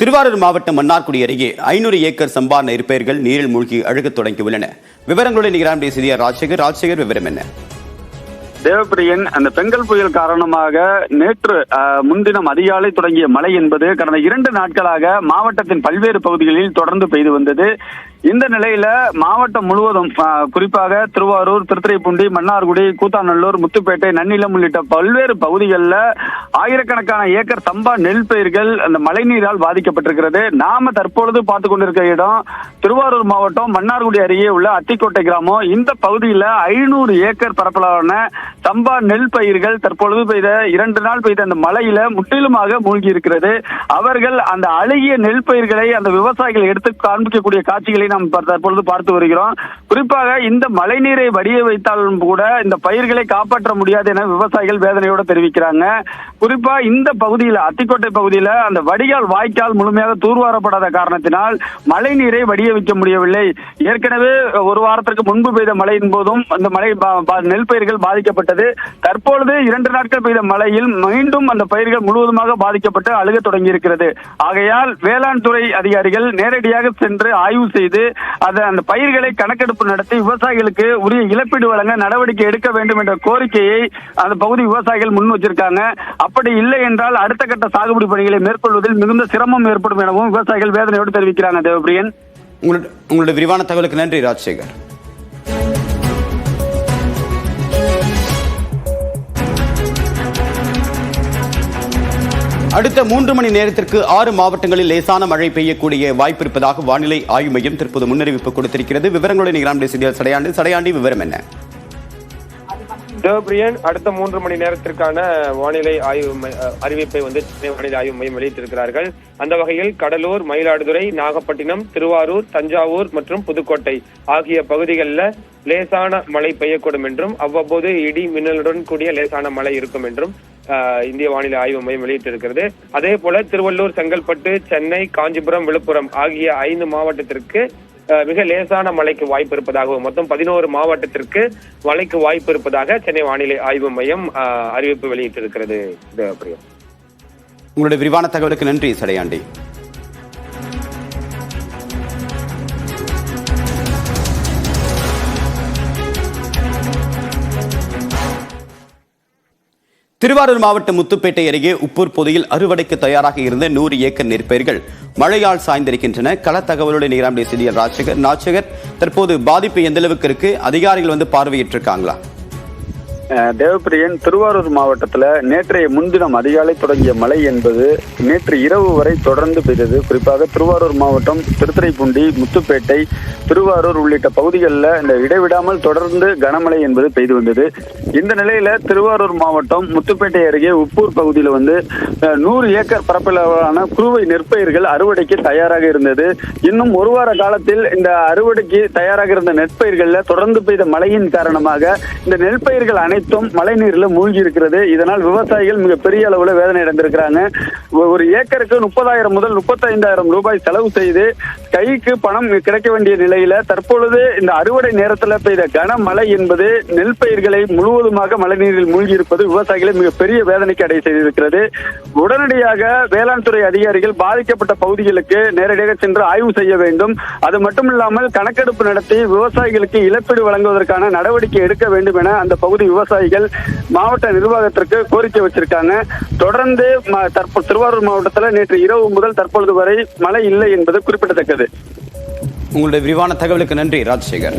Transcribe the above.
திருவாரூர் மாவட்டம் மன்னார்குடி அருகே ஐநூறு ஏக்கர் சம்பா நெற்பயிர்கள் நீரில் மூழ்கி அழுகத் தொடங்கியுள்ளன. விவரங்களுடன் நிகராண்டிய செய்தியார் ராஜசேகர். ராஜசேகர் விவரம் என்ன? தேவப்பிரியன் அந்த பெங்கல் புயல் காரணமாக நேற்று முன்தினம் அதிகாலை தொடங்கிய மழை என்பது கடந்த இரண்டு நாட்களாக மாவட்டத்தின் பல்வேறு பகுதிகளில் தொடர்ந்து பெய்து வந்தது. இந்த நிலையில மாவட்டம் முழுவதும் குறிப்பாக திருவாரூர் திருத்துறைப்பூண்டி மன்னார்குடி கூத்தாநல்லூர் முத்துப்பேட்டை நன்னிலம் உள்ளிட்ட பல்வேறு பகுதிகளில் ஆயிரக்கணக்கான ஏக்கர் சம்பா நெல் பயிர்கள் அந்த மழைநீரால் பாதிக்கப்பட்டிருக்கிறது. நாம தற்பொழுது பார்த்து கொண்டிருக்கிற இடம் திருவாரூர் மாவட்டம் மன்னார்குடி அருகே உள்ள அத்திக்கோட்டை கிராமம். இந்த பகுதியில் ஐநூறு ஏக்கர் பரப்பளவான சம்பா நெல் பயிர்கள் தற்பொழுது பெய்த இரண்டு நாள் பெய்த அந்த மழையில முற்றிலுமாக மூழ்கி இருக்கிறது அவர்கள் அந்த அழுகிய நெல் பயிர்களை அந்த விவசாயிகள் எடுத்து காண்பிக்கக்கூடிய காட்சிகளை நாம் தற்பொழுது பார்த்து வருகிறோம். குறிப்பாக இந்த மழைநீரை வடிய வைத்தாலும் கூட இந்த பயிர்களை காப்பாற்ற முடியாது என விவசாயிகள் வேதனையோடு தெரிவிக்கிறாங்க. குறிப்பா இந்த பகுதியில் அத்திக்கோட்டை பகுதியில் அந்த வடிகால் வாய்க்கால் முழுமையாக தூர்வாரப்படாத காரணத்தினால் மழைநீரை வடிய வைக்க முடியவில்லை. ஏற்கனவே ஒரு வாரத்திற்கு முன்பு பெய்த மழையின் போதும் அந்த மழை நெல் பயிர்கள் பாதிக்கப்பட்டது. தற்பொழுது இரண்டு நாட்கள் பெய்த மழையில் மீண்டும் அந்த பயிர்கள் முழுவதுமாக பாதிக்கப்பட்டு அழுக தொடங்கி இருக்கிறது ஆகையால் வேளாண் துறை அதிகாரிகள் நேரடியாக சென்று ஆய்வு செய்து அதை அந்த பயிர்களை கணக்கெடுப்பு நடத்தி விவசாயிகளுக்கு உரிய இழப்பீடு வழங்க நடவடிக்கை எடுக்க வேண்டும் என்ற கோரிக்கையை அந்த பகுதி விவசாயிகள் முன் வச்சிருக்காங்க. அப்படி இல்லை என்றால் அடுத்த கட்ட சாகுபடி பணிகளை மேற்கொள்வதில் மிகுந்த சிரமம் ஏற்படும் எனவும் விவசாயிகள் வேதனையோடு தெரிவிக்கிறாங்க தேவபிரியன் உங்களுடைய விரிவான தகவலுக்கு நன்றி ராஜசேகர். அடுத்த மூன்று மணி நேரத்திற்கு ஆறு மாவட்டங்களில் லேசான மழை பெய்யக்கூடிய வாய்ப்பு இருப்பதாக வானிலை ஆய்வு மையம் தற்போது முன்னறிவிப்பு கொடுத்திருக்கிறது. விவரங்களுடன் நிகராம் செய்தியார் சடையாண்டி. சடையாண்டி விவரம் என்ன? தேவப்பிரியன் அடுத்த மூன்று மணி நேரத்திற்கான வானிலை ஆய்வு அறிவிப்பை வந்து சென்னை வானிலை ஆய்வு மையம் வெளியிட்டிருக்கிறார்கள். அந்த வகையில் கடலூர் மயிலாடுதுறை நாகப்பட்டினம் திருவாரூர் தஞ்சாவூர் மற்றும் புதுக்கோட்டை ஆகிய பகுதிகளில் லேசான மழை பெய்யக்கூடும் என்றும் அவ்வப்போது இடி மின்னலுடன் கூடிய லேசான மழை இருக்கும் என்றும் இந்திய வானிலை ஆய்வு மையம் வெளியிட்டிருக்கிறது. அதே போல திருவள்ளூர் செங்கல்பட்டு சென்னை காஞ்சிபுரம் விழுப்புரம் ஆகிய ஐந்து மாவட்டத்திற்கு மிக லேசான மழைக்கு வாய்ப்பு இருப்பதாகவும் மொத்தம் பதினோரு மாவட்டத்திற்கு மழைக்கு வாய்ப்பு இருப்பதாக சென்னை வானிலை ஆய்வு மையம் அறிவிப்பு வெளியிட்டிருக்கிறது. உங்களுடைய விரிவான தகவலுக்கு நன்றி சடையாண்டி. திருவாரூர் மாவட்டம் முத்துப்பேட்டை அருகே உப்பூர் பொதியில் அறுவடைக்கு தயாராக இருந்த நூறு ஏக்கர் நெற்பயிர்கள் மழையால் சாய்ந்திருக்கின்றன. கள தகவலுடன் நிகராம் செய்தியார் ராஜசேகர் ராஜசேகர் தற்போது பாதிப்பு எந்த அளவுக்கு இருக்கு? அதிகாரிகள் வந்து பார்வையிட்டிருக்காங்களா? இருக்காங்களா தேவப்பிரியன் திருவாரூர் மாவட்டத்தில் நேற்றைய முன்தினம் அதிகாலை தொடங்கிய மழை என்பது நேற்று இரவு வரை தொடர்ந்து பெய்தது. குறிப்பாக திருவாரூர் மாவட்டம் திருத்துறைப்பூண்டி முத்துப்பேட்டை திருவாரூர் உள்ளிட்ட பகுதிகளில் இந்த இடைவிடாமல் தொடர்ந்து கனமழை என்பது பெய்து வந்தது. இந்த நிலையில திருவாரூர் மாவட்டம் முத்துப்பேட்டை அருகே உப்பூர் பகுதியில் வந்து நூறு ஏக்கர் பரப்பளவான குறுவை நெற்பயிர்கள் அறுவடைக்கு தயாராக இருந்தது. இன்னும் ஒரு வார காலத்தில் இந்த அறுவடைக்கு தயாராக இருந்த நெற்பயிர்களில் தொடர்ந்து பெய்த மழையின் காரணமாக இந்த நெற்பயிர்கள் அனைத்தும் மழை நீரில் மூழ்கி இருக்கிறது இதனால் விவசாயிகள் மிக பெரிய அளவில் வேதனை அடைந்திருக்கிறாங்க. ஒரு ஏக்கருக்கு முப்பதாயிரம் முதல் முப்பத்தைந்தாயிரம் ரூபாய் செலவு செய்து கைக்கு பணம் கிடைக்க வேண்டிய நிலையில தற்பொழுது இந்த அறுவடை நேரத்தில் பெய்த கனமழை என்பது நெல் பயிர்களை முழுவதுமாக மழைநீரில் மூழ்கி இருப்பது விவசாயிகளை மிக பெரிய வேதனைக்கு அடை செய்திருக்கிறது. உடனடியாக வேளாண் துறை அதிகாரிகள் பாதிக்கப்பட்ட பகுதிகளுக்கு நேரடியாக சென்று ஆய்வு செய்ய வேண்டும். அது மட்டுமில்லாமல் கணக்கெடுப்பு நடத்தி விவசாயிகளுக்கு இழப்பீடு வழங்குவதற்கான நடவடிக்கை எடுக்க வேண்டும் என அந்த பகுதி விவசாயிகள் மாவட்ட நிர்வாகத்திற்கு கோரிக்கை வச்சிருக்காங்க. தொடர்ந்து திருவாரூர் மாவட்டத்தில் நேற்று இரவு முதல் தற்பொழுது வரை மழை இல்லை என்பது குறிப்பிடத்தக்கது. உங்களுடைய விரிவான தகவலுக்கு நன்றி ராஜசேகர்.